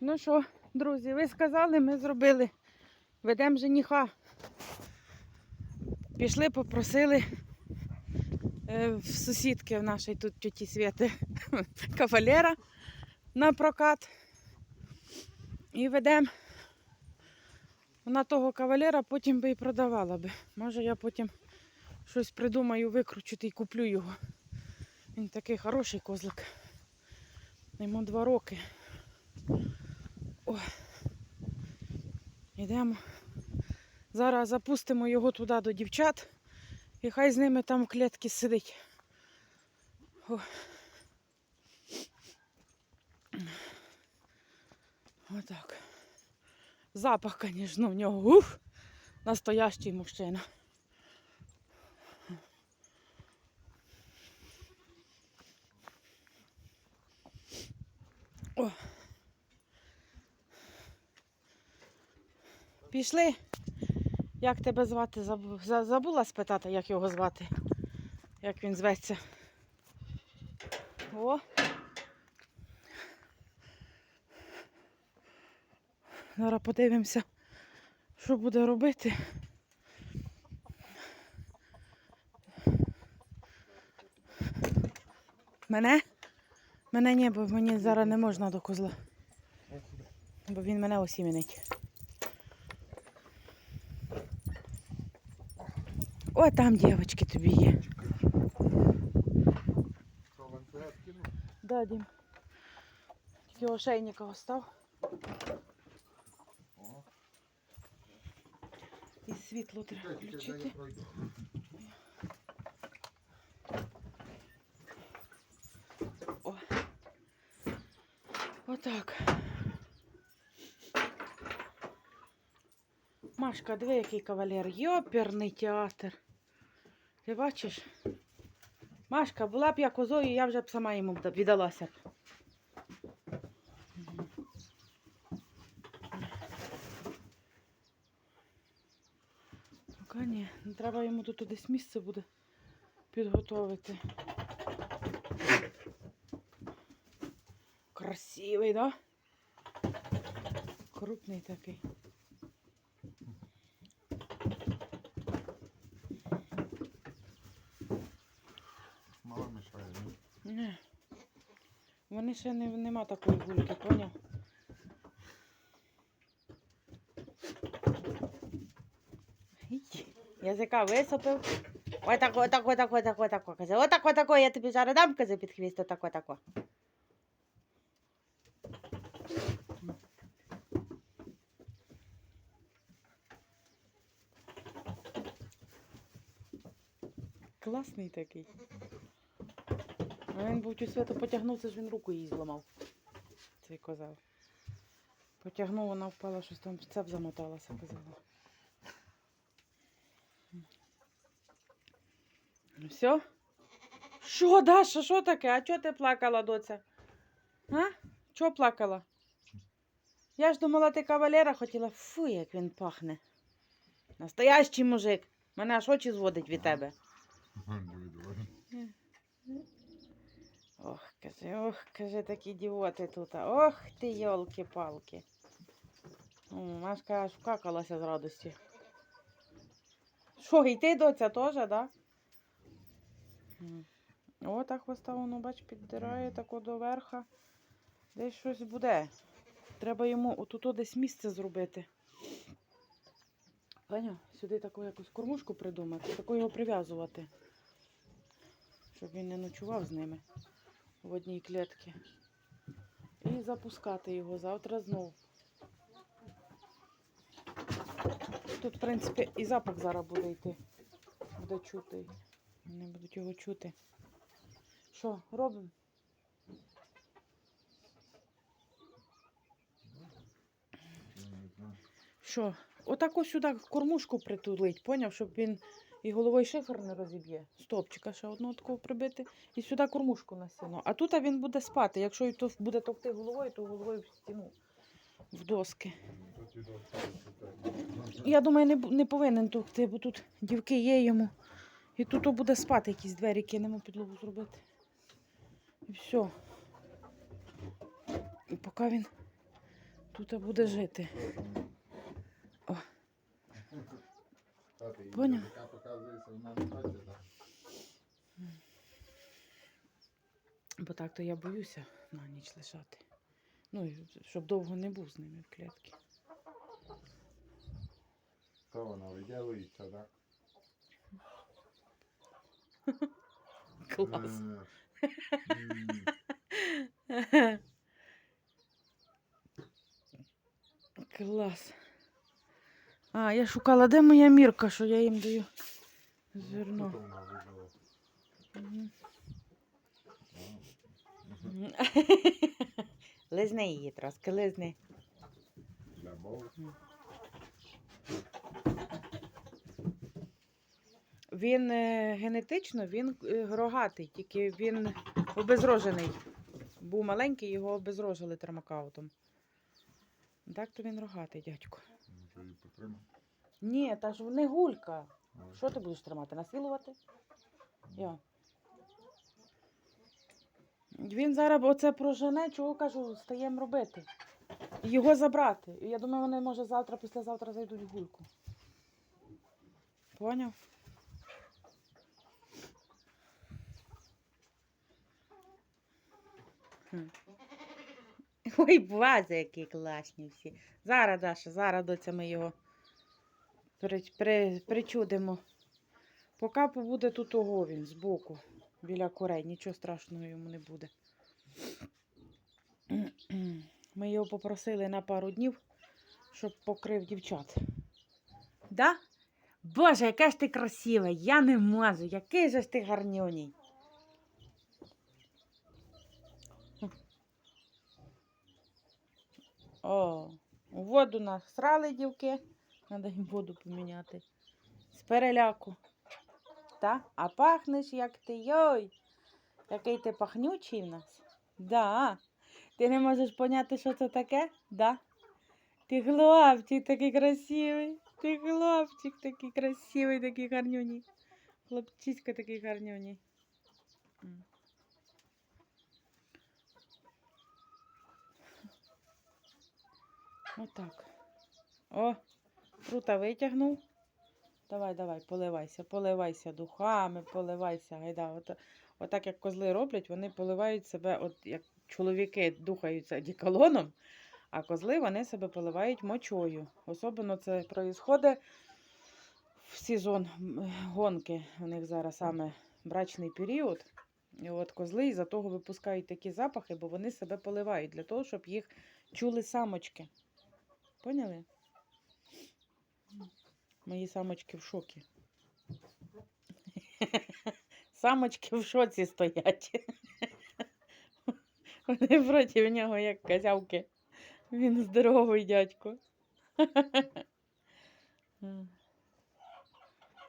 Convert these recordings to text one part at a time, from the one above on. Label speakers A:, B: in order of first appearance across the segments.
A: Ну що, друзі, ви сказали, ми зробили. Ведемо жениха. Пішли, попросили е, в сусідки в нашій тут тіті Світи кавалера на прокат. І ведемо. Вона того кавалера потім би і продавала би. Може я потім щось придумаю, викручу і куплю його. Він такий хороший козлик. Йому два роки. Ой. Йдемо. Зараз запустимо його туди до дівчат. І хай з ними там в клітці сидить. О. Отак. Запах, звісно, в нього. Ух! Настоящий мужчина. О. Пішли. Як тебе звати? Забула спитати, як його звати. Як він зветься. О. Зараз подивимося, що буде робити. Мене? Мене ні, бо мені зараз не можна до козла. Бо він мене осімінить. О, там дівчатки тобі є.
B: Що, ланцюга скинув?
A: Да, Дім. Тільки ошейника остав.
B: О,
A: І світло треба
B: чекай, чекай, дай я
A: включити.
B: пройду.
A: О. Отак. Машка, диви, який кавалер. Йоперний театр. Ти бачиш? Машка, була б я козою, я вже б сама йому віддалася. б. Поки ні, не треба йому тут десь місце буде підготовити. Красивий, да? Крупний такий.
B: Мало мішає, ні?
A: Не. Ще не, нема такої гульки, поняв? Язика висопив. Ой так, ой так, ой так, ой так, ой так. Ой так, ой так, я тобі зараз дам, кази, під хвіст, отак, ой так. Класний такий. А він був цю святу потягнув, це ж він руку їй зламав. Цей козел. Потягнув, вона впала, щось там цеп замоталася, казала. Ну все? Що, Даша, що таке? А чого ти плакала, доця? А? Чого плакала? Я ж думала, ти кавалера хотіла. Фу, як він пахне. Настоящий мужик. Мене аж очі зводить від тебе. Ох, каже, ох, каже, такі дівоти тут. Ох ти, йолки-палки. О, Машка аж вкакалася з радості. Що, і ти, доця, теж, да? М. О, так хвоста, воно, бач, піддирає тако до верха. Десь щось буде. Треба йому отут десь місце зробити. Ваня, сюди таку якусь кормушку придумати, таку його прив'язувати. Щоб він не ночував з ними в одній клітці. І запускати його завтра знов. Тут, в принципі, і запах зараз буде йти. Буде чути. Вони будуть його чути. Що, робимо? Що? Отак ось сюди кормушку притулить, поняв, щоб він і головою шифер не розіб'є. Стопчика ще одного такого прибити. І сюди кормушку на. А тут він буде спати. Якщо буде товкти головою, то головою в стіну, в доски. Я думаю, не, не повинен товкти, бо тут дівки є йому. І тут буде спати якісь двері, кинемо підлогу зробити. І все. І поки він Тут буде жити.
B: Що там?
A: О.
B: Та ти їй
A: Поняв. Бо так то я боюся на ніч лишати. Ну, щоб довго не був з ними в клітці.
B: То вона виділується, так?
A: Клас.
B: Е,
A: Клас. А, я шукала, де моя мірка, що я їм даю зерно. Лизни її трошки, лизни. Він е, генетично він е, рогатий, тільки він обезрожений. Був маленький, його обезрожили термокаутом. Так то він рогатий, дядько.
B: Потримати.
A: Ні, та ж не гулька. Що ти будеш тримати? Насилувати? Я. Він зараз оце прожене, чого кажу, стаємо робити. Його забрати. І я думаю, вони може завтра, післязавтра зайдуть в гульку. Поняв? Хм. Ой, бази, які класні всі. Зараз, Даша, зараз доця ми його при, при, причудимо. Поки побуде тут ого він збоку, біля курей, нічого страшного йому не буде. Ми його попросили на пару днів, щоб покрив дівчат. Да? Боже, яка ж ти красива! Я не можу, який же ж ти гарнюній. О, воду насрали дівки. Треба їм воду поміняти. З переляку. Та? А пахнеш, як ти, йой. Який ти пахнючий в нас. Да. Ти не можеш поняти, що це таке? Да. Ти хлопчик такий красивий. Ти хлопчик такий красивий, такий гарнюній. Хлопчиська такий гарнюній. Отак. О, круто витягнув. Давай, давай, поливайся, поливайся духами, поливайся, гайда. От, отак як козли роблять, вони поливають себе, от як чоловіки духаються діколоном, а козли вони себе поливають мочою. Особливо це відбувається в сезон гонки. У них зараз саме брачний період. І от козли із-за того випускають такі запахи, бо вони себе поливають для того, щоб їх чули самочки. Поняли? Мої самочки в шокі. Самочки в шоці стоять. Вони проти нього, як козявки. Він здоровий дядько.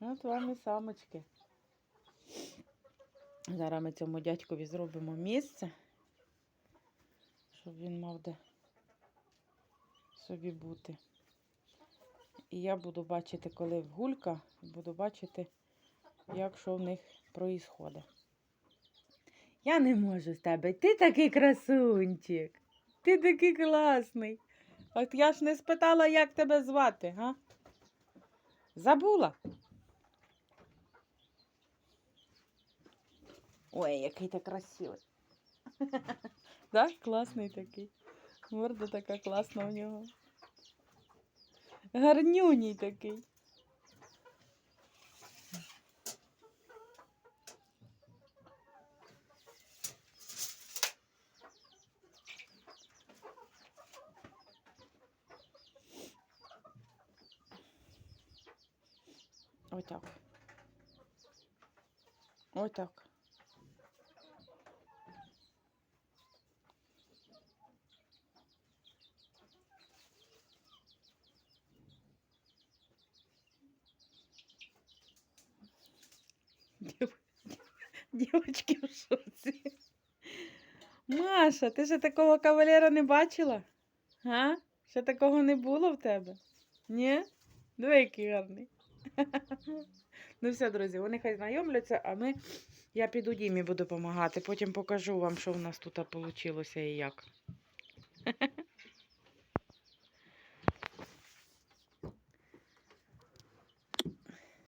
A: От вам і самочки. Зараз ми цьому дядькові зробимо місце, щоб він мав де собі бути. І я буду бачити, коли гулька, буду бачити, як що в них проїсходить. Я не можу з тебе. Ти такий красунчик. Ти такий класний. От я ж не спитала, як тебе звати, га? Забула. Ой, який ти красивий. Так, класний такий. Морда така класна у нього. Гарнюній такий. Отак. Отак. Дівочки в шоці. Маша, ти ще такого кавалера не бачила? Га? Ще такого не було в тебе? Ні? Диви, який гарний. Ну все, друзі, вони хай знайомляться, а ми. Я піду Дімі буду допомагати. Потім покажу вам, що в нас тут вийшло і як.